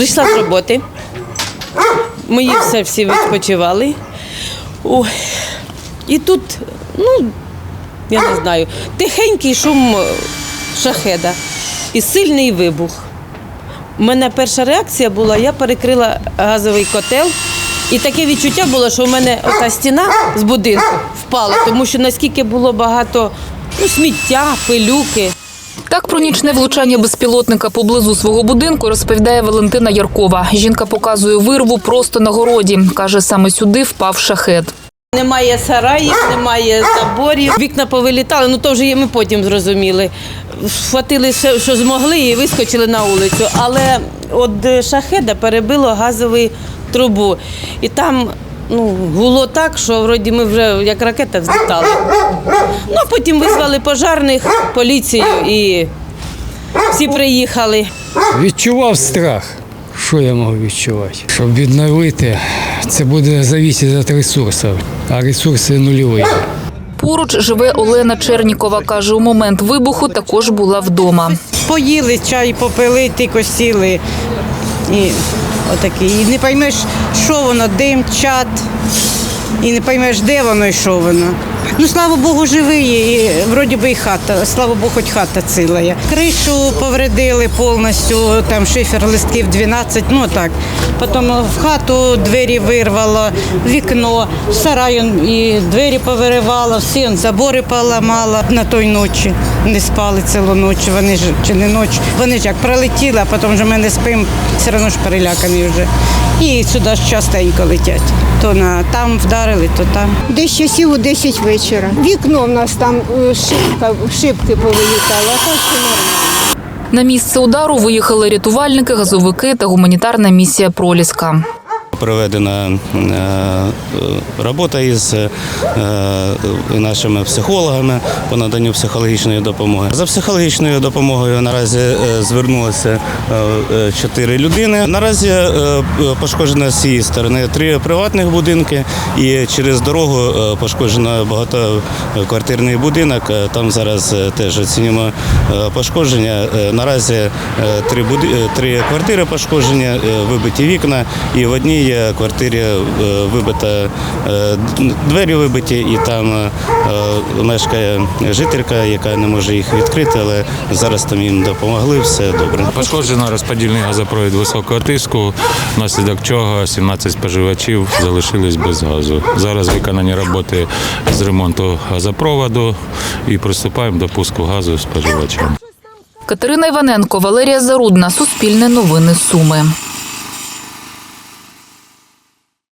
Прийшла з роботи. Мої все всі відпочивали. Ой. І тут, ну, я не знаю, тихенький шум шахеда і сильний вибух. У мене перша реакція була, я перекрила газовий котел. І таке відчуття було, що в мене ота стіна з будинку впала, тому що наскільки було багато ну, сміття, пилюки. Так про нічне влучання безпілотника поблизу свого будинку розповідає Валентина Яркова. Жінка показує вирву просто на городі. Каже, саме сюди впав шахет. Немає сараїв, немає заборів. Вікна повилітали, ну то вже ми потім зрозуміли. Схватили, що що змогли і вискочили на вулицю. Але от е, шахеда перебило газову трубу. І там ну, гуло так, що вроді ми вже як ракета взлітали. Ну, а потім визвали пожарних, поліцію і всі приїхали. Відчував страх. Що я можу відчувати? Щоб відновити, це буде залежати від ресурсів, а ресурси нульові. Поруч живе Олена Чернікова. Каже, у момент вибуху також була вдома. Поїли, чай попили, тільки сіли. І отакі. І не поймеш, що воно, дим, чат. І не поймеш, де воно і що воно. Ну, слава Богу, живий, і вроді би і хата, слава Богу, хоч хата ціла є. Кришу повредили повністю, там шифер листків 12, ну так. Потім в хату двері вирвало, вікно, в сараю і двері повиривало, всі забори поламало на той ночі. Не спали цілу ніч, вони ж чи не ночі. Вони ж як пролетіли, а потім вже ми не спимо, все одно ж перелякані вже. І сюди ж частенько летять. То на там вдарили, то там. Десь часів у 10 вечора. Вікно в нас там е, шибка, шибки повилітали, а так все нормально. На місце удару виїхали рятувальники, газовики та гуманітарна місія Проліска. Проведена е, робота із е, нашими психологами по наданню психологічної допомоги. За психологічною допомогою наразі е, звернулося е, чотири людини. Наразі е, пошкоджено з цієї сторони три приватних будинки і через дорогу е, пошкоджено багатоквартирний будинок. Е, Там зараз е, теж оцінюємо е, пошкодження. Е, Наразі е, три, е, три квартири пошкоджені, е, вибиті вікна, і в одній е, квартирі е, вибита е, двері вибиті, і там е, мешкає жителька, яка не може їх відкрити, але зараз там їм допомогли. Все добре. Пошкоджено розподільний газопровід високого тиску, внаслідок чого 17 споживачів залишились без газу. Зараз виконані роботи з ремонту газопроводу і приступаємо до пуску газу споживачам. Катерина Іваненко, Валерія Зарудна, Суспільне новини Суми.